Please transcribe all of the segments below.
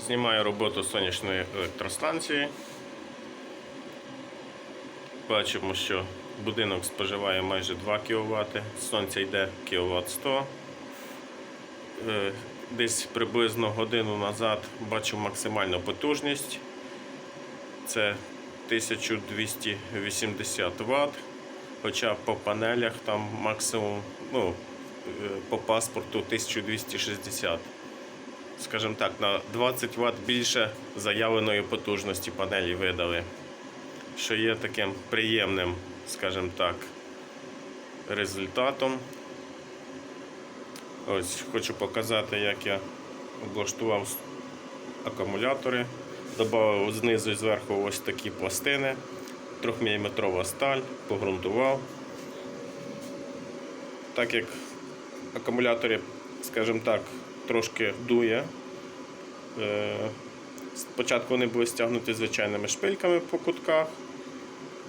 Знімаю роботу сонячної електростанції. Бачимо, що будинок споживає майже 2 кВт, сонця йде кВт 100. Е, Десь приблизно годину назад бачу максимальну потужність. Це 1280 Вт. Хоча по панелях там максимум, ну, е, по паспорту 1260 скажімо так, на 20 Вт більше заявленої потужності панелі видали, що є таким приємним, скажімо так, результатом. Ось хочу показати, як я облаштував акумулятори. Добавив знизу і зверху ось такі пластини, 3-мм сталь, погрунтував. Так як акумулятори, скажімо так, трошки дує. Е, Спочатку вони були стягнуті звичайними шпильками по кутках,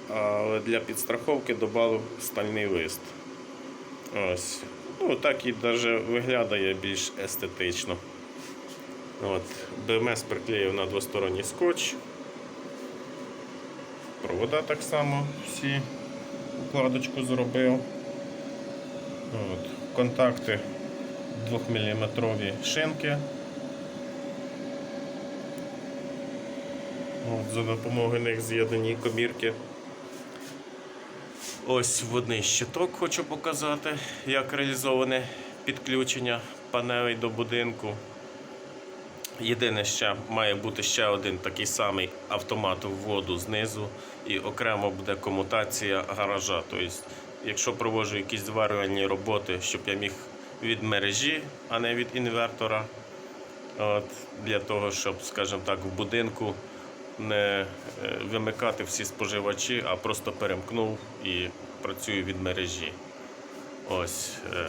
але для підстраховки додав стальний лист. Ось. Ну, так і навіть виглядає більш естетично. От. БМС приклеїв на двосторонній скотч. Провода так само всі укладочку зробив. От. Контакти 2-мм шинки. От, за допомогою них з'єднані комірки. Ось водний щиток хочу показати, як реалізоване підключення панелей до будинку. Єдине, ще має бути ще один такий самий автомат вводу знизу і окремо буде комутація гаража. Тобто, якщо проводжу якісь зварювальні роботи, щоб я міг від мережі, а не від інвертора. От, для того, щоб, скажімо так, в будинку не е, вимикати всі споживачі, а просто перемкнув і працюю від мережі. Ось. е,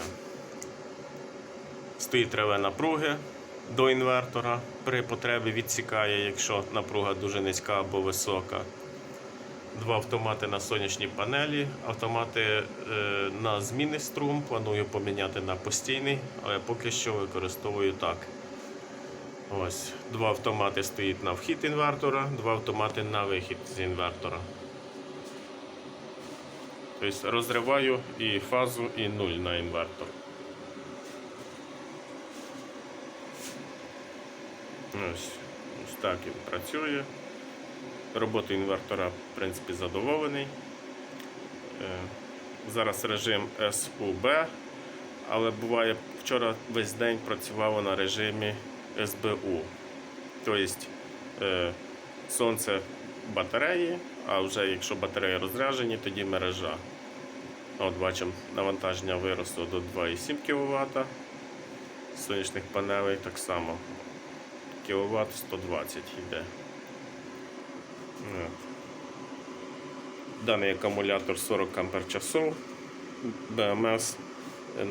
Стоїть реве напруги до інвертора. При потребі відсікає, якщо напруга дуже низька або висока. Два автомати на сонячній панелі, автомати е, на змінний струм. Планую поміняти на постійний, але поки що використовую так. Ось, два автомати стоїть на вхід інвертора, два автомати на вихід з інвертора. Тобто розриваю і фазу, і нуль на інвертор. Ось, ось так він працює. Роботою інвертора, в принципі, задоволений. Е, Зараз режим SUB, але буває, вчора весь день працювало на режимі СБУ. Тобто е, сонце батареї, а вже якщо батареї розряджені, тоді мережа. От бачимо, навантаження виросло до 2,7 кВт. Сонячних панелей так само. кВт 120 йде. От. Даний акумулятор 40 Ампер часов. БМС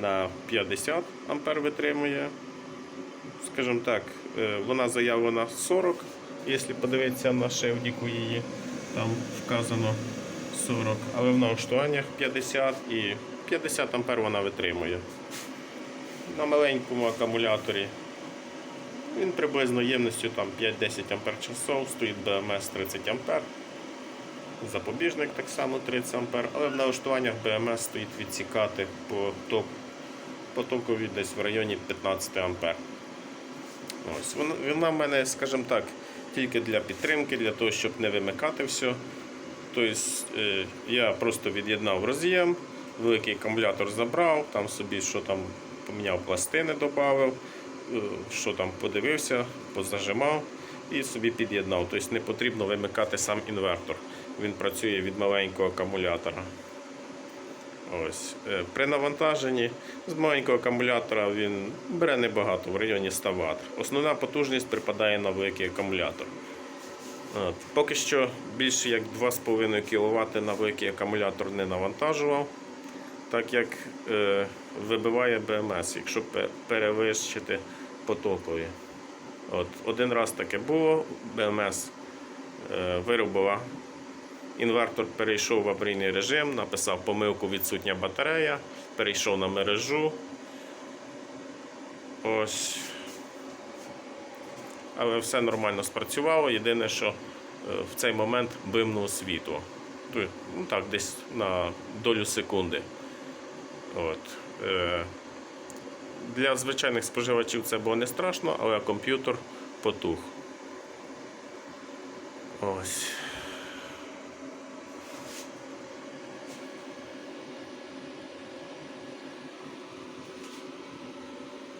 на 50 Ампер витримує. Скажімо так, е, вона заявлена 40. Якщо подивитися на шевдіку її, там вказано 40, але в налаштуваннях 50 і 50 Ампер вона витримує. На маленькому акумуляторі він приблизно ємністю там 5-10 Ампер стоїть БМС 30 Ампер. Запобіжник так само 30 Ампер, але в налаштуваннях БМС стоїть відсікати по, ток, по токові десь в районі 15 Ампер. Ось, вона, вона в мене, скажімо так, тільки для підтримки, для того, щоб не вимикати все. Тобто е, я просто від'єднав роз'єм, великий акумулятор забрав, там собі що там поміняв пластини, додав, що там подивився, позажимав і собі під'єднав. Тобто не потрібно вимикати сам інвертор. Він працює від маленького акумулятора. Ось. е, При навантаженні з маленького акумулятора він бере небагато, в районі 100 Вт. Основна потужність припадає на великий акумулятор. От. Поки що більше як 2,5 кВт на великий акумулятор не навантажував, так як е, вибиває БМС, якщо перевищити потокові. От. Один раз таке було, БМС е, виробила Інвертор перейшов в аварійний режим, написав помилку відсутня батарея, перейшов на мережу. Ось. але все нормально спрацювало. Єдине, що е, в цей момент бимнув світло. Ну так, десь на долю секунди. От. Для звичайних споживачів це було не страшно, але комп'ютер потух. Ось.